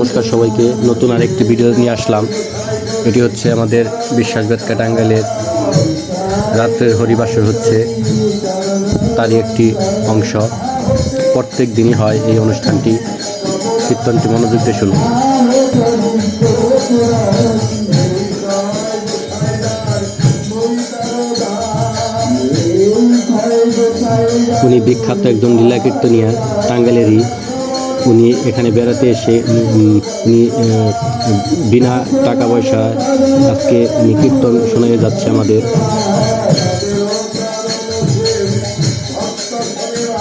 নমস্কার সবাইকে। নতুন আরেকটি ভিডিও নিয়ে আসলাম। এটি হচ্ছে আমাদের বিশ্বাসবেদকা টাঙ্গাইলের রাত্রের হরিবাসর হচ্ছে। তারই একটি অংশ। প্রত্যেক দিনই হয় এই অনুষ্ঠানটি। কীর্তনটি মনোযোগ দিয়ে শুনুন। উনি বিখ্যাত একজন লীলা কীর্তনিয়া টাঙ্গাইলেরই উনি এখানে বেড়াতে এসে উনি- বিনা টাকা পয়সা আজকে উনি কীর্তন শোনায় যাচ্ছে আমাদের।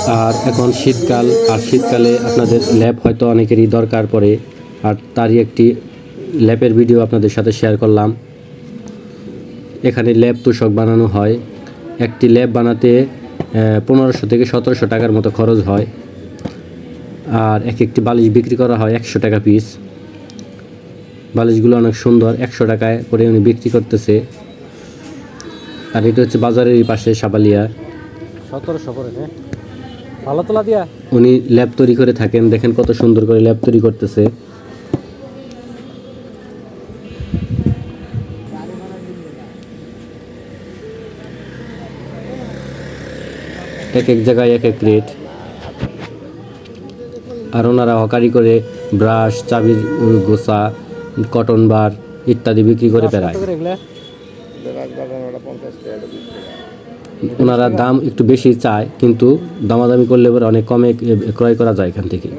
আর এখন শীতকাল, আর শীতকালে আপনাদের ল্যাব হয়তো অনেকেরই দরকার পড়ে, আর তারই একটি ল্যাপের ভিডিও আপনাদের সাথে শেয়ার করলাম। এখানে ল্যাব তোষক বানানো হয়। একটি ল্যাব বানাতে পনেরোশো থেকে সতেরোশো টাকার মতো খরচ হয়। আর এক একটি বালিশ বিক্রি করা হয় একশো টাকা পিস বালিশগুলো অনেক সুন্দর একশো টাকায় করে উনি বিক্রি করতেছে। আর এটা হচ্ছে বাজারের পাশে সাবালিয়া। সতেরোশো করে ভালো তোলা দিয়া। উনি ল্যাব তৈরি করে থাকেন দেখেন কত সুন্দর করে ল্যাব তৈরি করতেছে। এক এক জায়গায় এক এক রেট আর ওনারা হকারি করে ব্রাশ চাবির গোছা কটন বার ইত্যাদি বিক্রি করে বেড়ায়। ওনারা দাম একটু বেশি চায় কিন্তু দামাদামি করলে পরে অনেক কমে ক্রয় করা যায় এখান থেকে।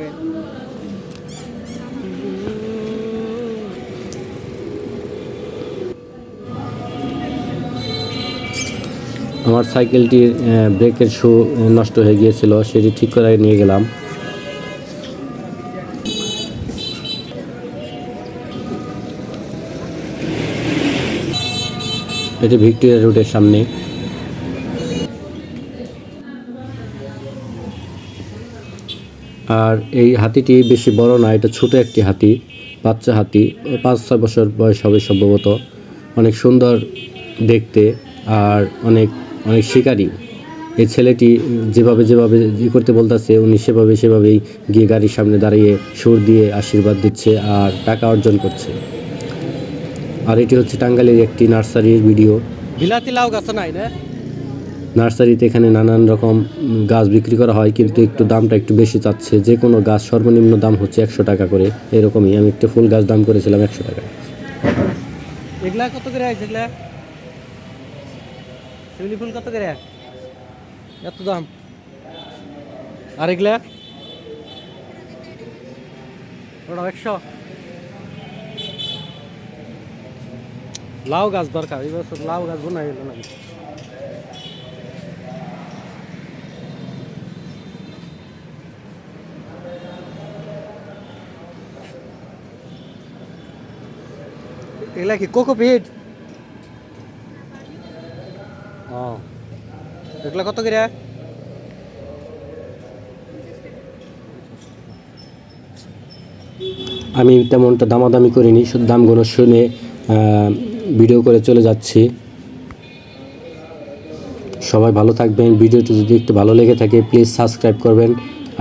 আমার সাইকেলটির ব্রেকের শু নষ্ট হয়ে গিয়েছিল সেটি ঠিক করে নিয়ে গেলাম। এটি ভিক্টোরিয়া রোডের সামনে। আর এই হাতিটি বেশি বড় না, এটা ছোট একটি হাতি, বাচ্চা হাতি, পাঁচ, ছয় বছর বয়স হবে সম্ভবত। অনেক সুন্দর দেখতে আর অনেক অনেক শিকারী। এই ছেলেটি যেভাবে যেভাবে ই করতে বলতেছে, উনি সেভাবে, সেভাবেই গিয়ে গাড়ির সামনে দাঁড়িয়ে সুর দিয়ে আশীর্বাদ দিচ্ছে আর টাকা অর্জন করছে। আর এটি হচ্ছে টাঙ্গাইলের একটি নার্সারির ভিডিও। বিলাতি লাউ গাছ নাই না? নার্সারিতে এখানে নানান রকম গাছ বিক্রি করা হয় কিন্তু একটু দামটা একটু বেশি চাচ্ছে। যে কোনো গাছ সর্বনিম্ন দাম হচ্ছে একশো টাকা করে। এরকমই আমি একটা ফুল গাছ দাম করেছিলাম একশো টাকা। এগুলা কত করে আছে এগুলা? শিউলি ফুল কত করে? এত দাম। আর এগুলা? ওটা একশো। লাউ গাছ দরকার, এই বছর লাউ গাছ বোনা গেল নাকি? এগুলা কি কোকোপিট ও। এগুলা কত করে? আমি তেমনটা দামাদামি করিনি, শুধু দামগুলো শুনে ভিডিও করে চলে যাচ্ছি। সবাই ভালো থাকবেন। ভিডিওটি যদি একটু ভালো লেগে থাকে প্লিজ সাবস্ক্রাইব করবেন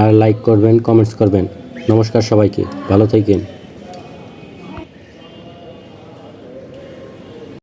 আর লাইক করবেন কমেন্টস করবেন। নমস্কার সবাইকে। ভালো থাকেন।